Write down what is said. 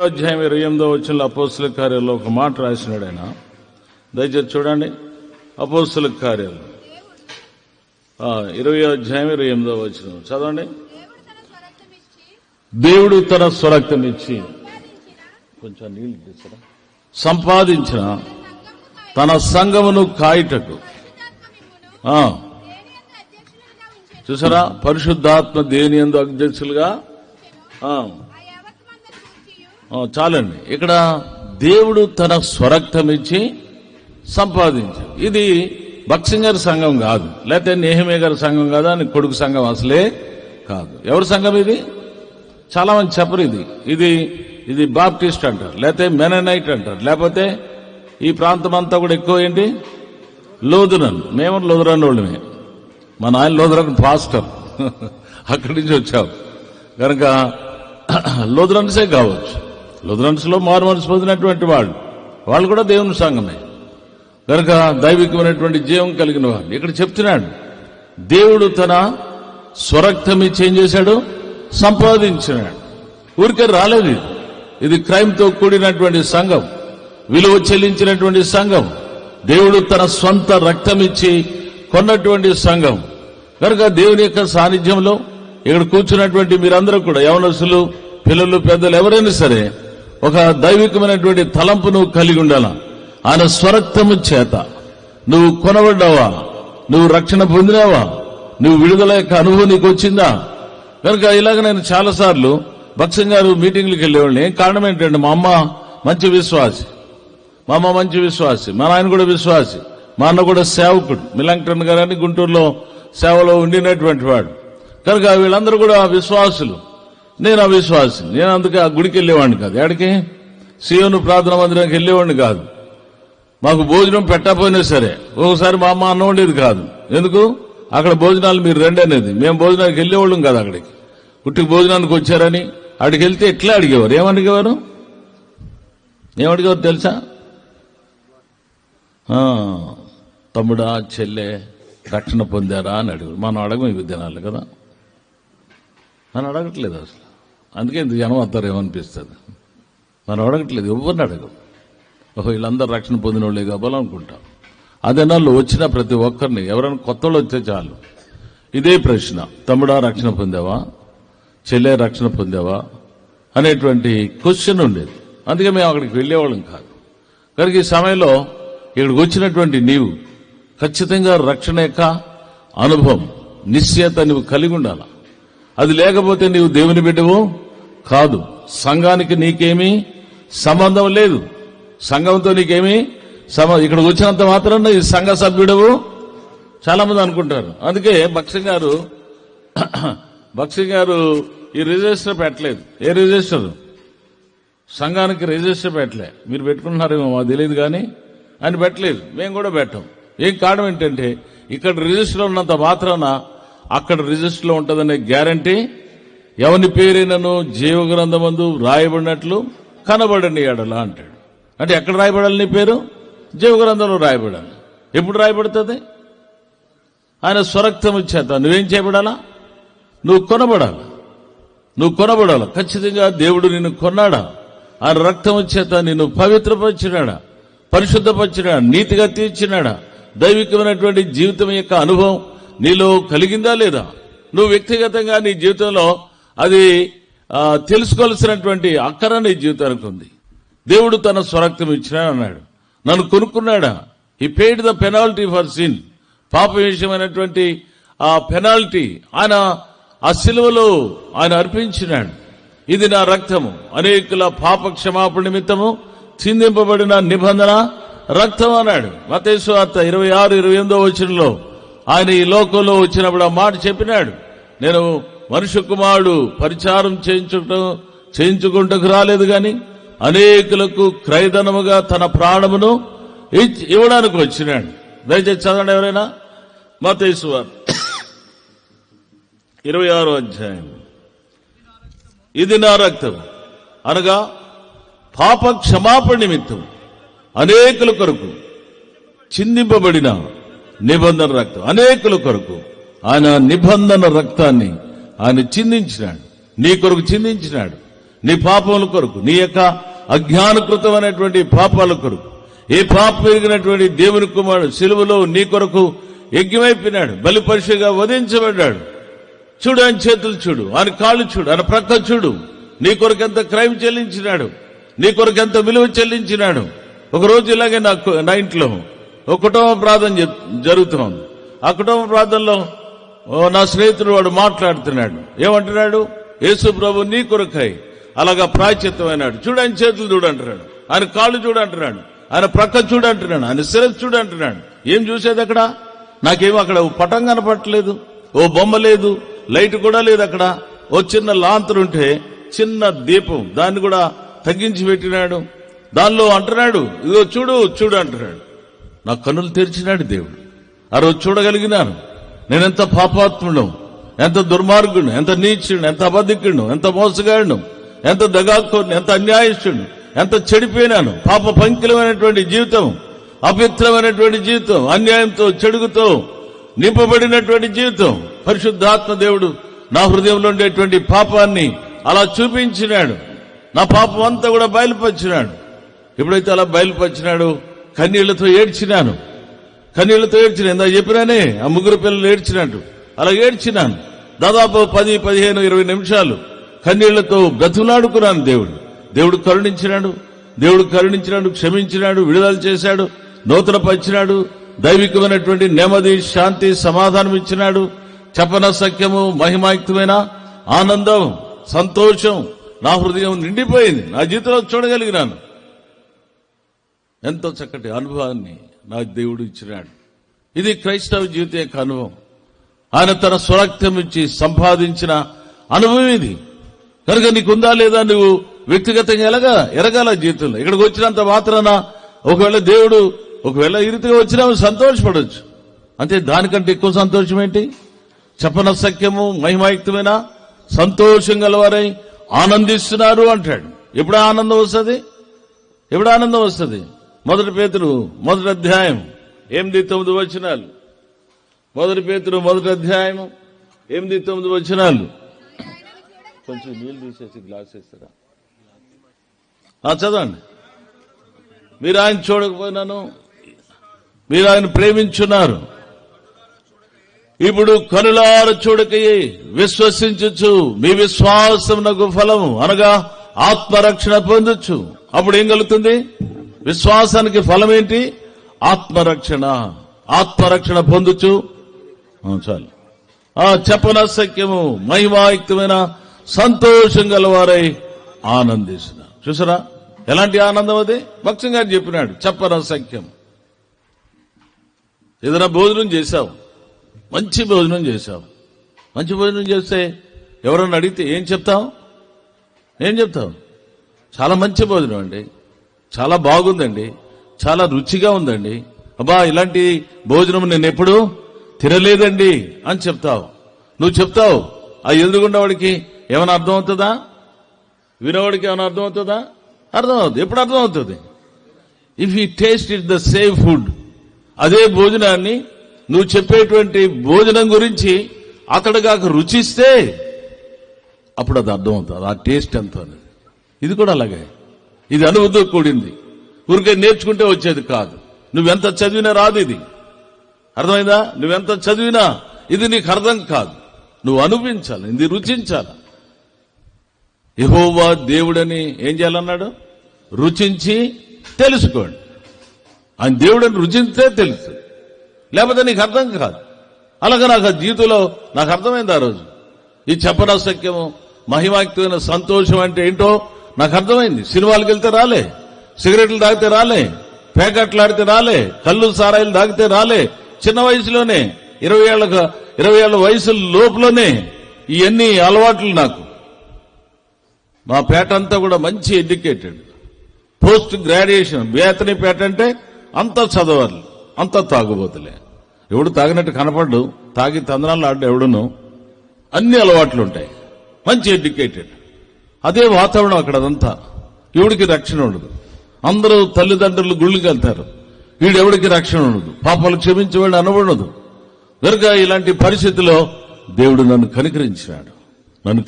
అధ్యాయం ఇరవై ఎనిమిదో వచ్చిన అపోస్తుల కార్యాల్లో ఒక మాట రాసినాడు ఆయన. దయచేసి చూడండి. అపోస్తుల కార్యాలు. ఇరవై అధ్యాయం ఇరవై ఎనిమిదో వచ్చిన చదవండి. దేవుడు తన స్వరక్తం ఇచ్చి కొంచెం నీళ్ళు తీసారా సంపాదించిన తన సంఘమును కాయటకు. చూసారా? పరిశుద్ధాత్మ దేని ఎందు అధ్యక్షులుగా ఆ, ఆ యావత్మంద చూచియు ఆ, చాలండి. ఇక్కడ దేవుడు తన స్వరక్తం ఇచ్చి సంపాదించాడు ఇది బక్సింగర్ సంఘం కాదు. లేకపోతే నేహమే గారి సంఘం కాదు అని కొడుకు సంఘం అసలే కాదు. ఎవరి సంఘం ఇది? చాలా మంది చెప్పరు ఇది. ఇది ఇది బాప్టిస్ట్ అంటారు. లేకపోతే మెననైట్ అంటారు. లేకపోతే ఈ ప్రాంతం అంతా కూడా ఎక్కువ ఏంటి? లోదురన్. మేము లోదురన్ వాళ్ళమే. మా నాయన లోదురన్ పాస్టర్. అక్కడి నుంచి వచ్చాం. కనుక లోదురన్సే కావచ్చు. లుథరన్స్లో మారు మనసు పొందినటువంటి వాళ్ళు వాళ్ళు కూడా దేవుని సంఘమే. కనుక దైవికమైనటువంటి జీవం కలిగిన వాళ్ళు. ఇక్కడ చెప్తున్నాడు దేవుడు తన స్వరక్తం ఇచ్చి ఏం చేశాడు? సంపాదించినాడు. ఊరికే రాలేదు ఇది. ఇది కూడినటువంటి సంఘం విలువ చెల్లించినటువంటి సంఘం. దేవుడు తన సొంత రక్తం ఇచ్చి కొన్నటువంటి సంఘం. కనుక దేవుని యొక్క సాన్నిధ్యంలో ఇక్కడ కూర్చున్నటువంటి మీరందరూ కూడా యవనసులు పిల్లలు పెద్దలు ఎవరైనా సరే ఒక దైవికమైనటువంటి తలంపు నువ్వు కలిగి ఉండాలా. ఆయన స్వరక్తము చేత. నువ్వు కొనబడ్డావా? నువ్వు రక్షణ పొందినావా? నువ్వు విడుదల యొక్క అనుభవం నీకు వచ్చిందా? కనుక ఇలాగ నేను చాలా సార్లు భక్సం గారు మీటింగ్లకు వెళ్ళేవాళ్ళని. ఏం కారణం ఏంటంటే మా అమ్మ మంచి విశ్వాసి. మా అమ్మ మంచి విశ్వాసి. మా నాయన కూడా విశ్వాసి. మా అన్న కూడా సేవకుడు. మిలాంగ్టన్ గారు గుంటూరులో సేవలో ఉండినటువంటి వాడు. కనుక వీళ్ళందరూ కూడా విశ్వాసులు. నేను అవిశ్వాసి నేను అందుకే ఆ గుడికి వెళ్ళేవాడిని కాదు. ఎక్కడికి సియోను ప్రార్థన మందిరానికి వెళ్ళేవాడిని కాదు. మాకు భోజనం పెట్టకపోయినా సరే. ఒకసారి మా అమ్మ అన్నం ఉండేది కాదు. ఎందుకు? అక్కడ భోజనాలు మీరు రండి అనేది. మేము భోజనానికి వెళ్ళేవాళ్ళం కాదు అక్కడికి. పుట్టికి భోజనానికి వచ్చారని. అక్కడికి వెళ్తే ఎట్లా అడిగేవారు? ఏమడిగేవారు? ఏమడిగేవారు తెలుసా? తమ్ముడా చెల్లె రక్షణ పొందారా అని అడిగారు. మనం అడగం ఈ దినాలు కదా. మనం అడగట్లేదు అసలు. అందుకే ఇంత జనం వస్తారేమనిపిస్తుంది. మనం అడగట్లేదు ఎవరిని అడగం? ఓహో వీళ్ళందరూ రక్షణ పొందిన వాళ్ళే అనుకుంటాం అదే నాళ్ళు వచ్చిన ప్రతి ఒక్కరిని ఎవరైనా కొత్త వాళ్ళు వచ్చే చాలు. ఇదే ప్రశ్న తమ్ముడా రక్షణ పొందావా? చెల్లె రక్షణ పొందావా? అనేటువంటి క్వశ్చన్ ఉండేది. అందుకే మేము అక్కడికి వెళ్ళేవాళ్ళం కాదు. కనుక ఈ సమయంలో ఇక్కడికి వచ్చినటువంటి నీవు ఖచ్చితంగా రక్షణ యొక్క అనుభవం నిశ్చయత నువ్వు కలిగి ఉండాలా? అది లేకపోతే నీవు దేవుని బిడ్డవు? కాదు. సంఘానికి నీకేమీ సంబంధం లేదు. సంఘంతో నీకేమీ సంబంధం ఇక్కడికి వచ్చినంత మాత్రం ఈ సంఘ సభ్యుడవు? చాలా మంది అనుకుంటారు. అందుకే భక్సింగ్ గారు భక్సింగ్ గారు ఈ రిజిస్టర్ పెట్టలేదు. ఏ రిజిస్టర్? సంఘానికి రిజిస్టర్ పెట్టలే. మీరు పెట్టుకుంటున్నారేమో మాకు తెలియదు కానీ ఆయన పెట్టలేదు. మేము కూడా పెట్టాం. ఏం కారణం ఏంటంటే ఇక్కడ రిజిస్టర్ ఉన్నంత మాత్రాన అక్కడ రిజిస్టర్లో ఉంటుందనే గ్యారంటీ. ఎవని పేరైనను జీవ గ్రంథమందు రాయబడినట్లు కనబడని ఎడల అంటాడు. అంటే ఎక్కడ రాయబడాలి నీ పేరు? జీవగ్రంథంలో రాయబడాలి. ఎప్పుడు రాయబడుతుంది? ఆయన స్వరక్తం ఇచ్చేత నువ్వేం చేయబడాలా? నువ్వు కొనబడాలి? నువ్వు కొనబడాలి? ఖచ్చితంగా దేవుడు నిన్ను కొన్నాడా? ఆయన రక్తం ఇచ్చేత నిన్ను పవిత్రపరిచినాడా? పరిశుద్ధపరిచినాడా? నీతిగా తీర్చినాడా? దైవికమైనటువంటి జీవితం యొక్క అనుభవం నీలో కలిగిందా లేదా? నువ్వు వ్యక్తిగతంగా నీ జీవితంలో అది తెలుసుకోవాల్సినటువంటి అక్కర నీ జీవితానికి ఉంది. దేవుడు తన స్వరక్తం ఇచ్చినా అన్నాడు. నన్ను కొనుక్కున్నాడా? ఈ paid the penalty for sin పాప విషయమైనటువంటి ఆ పెనాల్టీ ఆయన ఆ సిలువలో ఆయన అర్పించినాడు. ఇది నా రక్తము. అనేకుల పాప క్షమాపణ నిమిత్తము చిందింపబడిన నిబంధన రక్తం అన్నాడు. మతేశ్వార్త ఇరవై ఆరు ఇరవై ఎనిమిదో వచనంలో ఆయన ఈ లోకంలో వచ్చినప్పుడు ఆ మాట చెప్పినాడు. నేను మనుష్య కుమారుడు పరిచారం చేయించుకుంటూ చేయించుకుంటకు రాలేదు గాని అనేకులకు క్రైదనముగా తన ప్రాణమును ఇవ్వడానికి వచ్చినాడు. దయచేసి చదవండి ఎవరైనా? మతేశ్వర్ ఇరవై ఆరో అధ్యాయం. ఇది నా రక్తం. అనగా పాప క్షమాపణ నిమిత్తం అనేకుల కొరకు చిందింపబడిన నిబంధన రక్తం. అనేకుల కొరకు ఆయన నిబంధన రక్తాన్ని ఆయన చిందించినాడు. నీ కొరకు చిందించినాడు. నీ పాపముల కొరకు నీ యొక్క అజ్ఞానకృతమైనటువంటి పాపాల కొరకు. ఏ పాప పెరిగినటువంటి దేవుని కుమారుడు సిలువలో నీ కొరకు యజ్ఞమైపోయినాడు. బలిపరిషగా వధించబడ్డాడు. చూడు ఆయన చేతులు చూడు ఆయన కాళ్ళు చూడు ఆయన ప్రక్క చూడు. నీ కొరకు ఎంత క్రైమ్ చెల్లించినాడు. నీ కొరకు ఎంత విలువ చెల్లించినాడు. ఒక రోజు ఇలాగే నాకు నా ఇంట్లో ఒక కుటుంబ ప్రార్థన జ- జరుగుతుంది ఆ కుటుంబ ప్రార్థనలో ఓ నా స్నేహితుడు వాడు మాట్లాడుతున్నాడు. ఏమంటున్నాడు? యేసు ప్రభు నీ కొరకై అలాగా ప్రాయచిత్తమైనాడు చూడు ఆయన చేతులు చూడంటున్నాడు. ఆయన కాళ్ళు చూడంటున్నాడు. ఆయన ప్రక్క చూడంటున్నాడు. ఆయన శిరస్సు చూడంటున్నాడు. ఏం చూసేది అక్కడ? నాకేం అక్కడ ఓ పటం కనపడట్లేదు. ఓ బొమ్మ లేదు. లైట్ కూడా లేదు అక్కడ. ఓ చిన్న లాంతరు ఉంటే చిన్న దీపం. దాన్ని కూడా తగ్గించి పెట్టినాడు. దానిలో అంటున్నాడు ఇదో చూడు చూడు అంటున్నాడు. నా కన్నులు తెరిచినాడు దేవుడు. ఆ రోజు చూడగలిగినాను. నేనెంత పాపాత్ముడు ఎంత దుర్మార్గుడు ఎంత నీచుడు ఎంత అబద్ధికుడు ఎంత మోసగాడు ఎంత దగాకోడు ఎంత అన్యాయస్తుడు ఎంత చెడిపోయినాను. పాప పంకిలమైనటువంటి జీవితం అపవిత్రమైనటువంటి జీవితం అన్యాయంతో చెడుగుతో నింపబడినటువంటి జీవితం. పరిశుద్ధాత్మ దేవుడు నా హృదయంలో ఉండేటువంటి పాపాన్ని అలా చూపించినాడు. నా పాపం అంతా కూడా బయలుపరిచినాడు. ఎప్పుడైతే అలా బయలుపరిచినాడు కన్నీళ్ళతో ఏడ్చినాను. కన్నీళ్ళతో ఏడ్చిన ఇందా చెప్పినానే ఆ ముగ్గురు పిల్లలు ఏడ్చినట్టు. అలా ఏడ్చినాను. దాదాపు పది పదిహేను ఇరవై నిమిషాలు కన్నీళ్ళతో బ్రతులాడుకున్నాను దేవుడు. దేవుడు కరుణించినాడు. దేవుడు కరుణించినాడు క్షమించినాడు విడుదల చేశాడు నూతన పరిచినాడు దైవికమైనటువంటి నెమ్మది శాంతి సమాధానం ఇచ్చినాడు. చపన సఖ్యము మహిమాయుక్తమైన ఆనందం సంతోషం నా హృదయం నిండిపోయింది. నా జీవితంలో చూడగలిగినాను. ఎంతో చక్కటి అనుభవాన్ని నాకు దేవుడు ఇచ్చినాడు. ఇది క్రైస్తవ జీవితం యొక్క అనుభవం. ఆయన తన స్వరక్తం ఇచ్చి సంపాదించిన అనుభవం ఇది. కనుక నీకుందా లేదా నువ్వు వ్యక్తిగతంగా ఎలాగా ఎరగాల జీవితంలో? ఇక్కడికి వచ్చినంత మాత్రాన ఒకవేళ దేవుడు ఒకవేళ ఈ రీతిగా వచ్చినా సంతోషపడవచ్చు అంతే దానికంటే ఎక్కువ సంతోషం ఏంటి? చెప్పన సఖ్యము మహిమాయుక్తమైన సంతోషం గలవారై ఆనందిస్తున్నారు అంటాడు. ఎప్పుడు ఆనందం వస్తుంది? ఎప్పుడు ఆనందం వస్తుంది? మొదటి పేతురు మొదటి అధ్యాయం ఎనిమిది తొమ్మిది వచనాలు. మొదటి పేతురు మొదటి అధ్యాయం ఎనిమిది తొమ్మిది వచనాలు. కొంచెం నీళ్ళు తీసేసి గ్లాస్ వేస్తారా? ఆ, చదవండి. మీరు ఆయన చూడకపోయినాను మీరు ఆయన ప్రేమించున్నారు. ఇప్పుడు కనులార చూడకయ్యి విశ్వసించచ్చు మీ విశ్వాసం నాకు ఫలము అనగా ఆత్మరక్షణ పొందొచ్చు అప్పుడు ఏం కలుగుతుంది? విశ్వాసానికి ఫలం ఏంటి ఆత్మరక్షణ. ఆత్మరక్షణ పొందుచు. చాలు. ఆ చెప్పన సఖ్యము. మహిమాయుక్తమైన సంతోషం గలవారై ఆనందిస్తున్నారు చూసారా? ఎలాంటి ఆనందం అది? భక్తం గారు చెప్పినాడు చెప్పన సఖ్యం. ఏదైనా భోజనం చేశావు? మంచి భోజనం చేశావు. మంచి భోజనం చేస్తే ఎవరన్నా అడిగితే ఏం చెప్తావు? ఏం చెప్తావు? చాలా మంచి భోజనం అండి. చాలా బాగుందండి. చాలా రుచిగా ఉందండి. అబ్బా ఇలాంటి భోజనం నేను ఎప్పుడు తినలేదండి అని చెప్తావు. నువ్వు చెప్తావు ఆ ఎదురుగుండవాడికి ఏమైనా అర్థం అవుతుందా వినవాడికి ఏమైనా అర్థం అవుతుందా అర్థం అవుతుంది ఎప్పుడు అర్థం అవుతుంది if you taste it the same food అదే భోజనాన్ని నువ్వు చెప్పేటువంటి భోజనం గురించి అతడు కాక రుచిస్తే అప్పుడు అది అర్థం అవుతుంది ఆ టేస్ట్ ఎంత అనేది ఇది కూడా అలాగే. ఇది అనువుతో కూడింది. ఊరికే నేర్చుకుంటే వచ్చేది కాదు. నువ్వెంత చదివినా రాదు ఇది. అర్థమైందా? నువ్వెంత చదివినా ఇది నీకు అర్థం కాదు. నువ్వు అనుభవించాలి ఇది రుచించాలి. యహోవా దేవుడని ఏం చేయాలన్నాడు? రుచించి తెలుసుకోండి. ఆయన దేవుడని రుచించే తెలుసు. లేకపోతే నీకు అర్థం కాదు. అలాగే నాకు ఆ జీవితంలో నాకు అర్థమైంది ఆ రోజు. ఈ చెప్పనసక్యము మహిమాక్తమైన సంతోషం అంటే ఏంటో నాకు అర్థమైంది. సినిమాలకు వెళ్తే రాలే. సిగరెట్లు తాగితే రాలే. పేకట్లాడితే రాలే. కళ్ళు సారాయిలు తాగితే రాలే. చిన్న వయసులోనే ఇరవై ఏళ్ళ ఇరవై ఏళ్ళ వయసు లోపులోనే ఇవన్నీ అలవాట్లు నాకు. మా పేట అంతా కూడా మంచి ఎడ్యుకేటెడ్. Post graduation. వేతని పేట అంటే అంత చదవాలి అంత తాగుబోతులే. ఎవడు తాగినట్టు కనపడ్డు. తాగి తందనాలు ఆడు ఎవడును. అన్ని అలవాట్లు ఉంటాయి మంచి ఎడ్యుకేటెడ్. అదే వాతావరణం అక్కడ అదంతా. ఎవడికి రక్షణ ఉండదు. అందరూ తల్లిదండ్రులు గుళ్ళకి వెళ్తారు. వీడెవడికి రక్షణ ఉండదు. పాపాలు క్షమించేవాడు అనబడదు. కనుక ఇలాంటి పరిస్థితిలో దేవుడు నన్ను కనికరించినాడు. నన్ను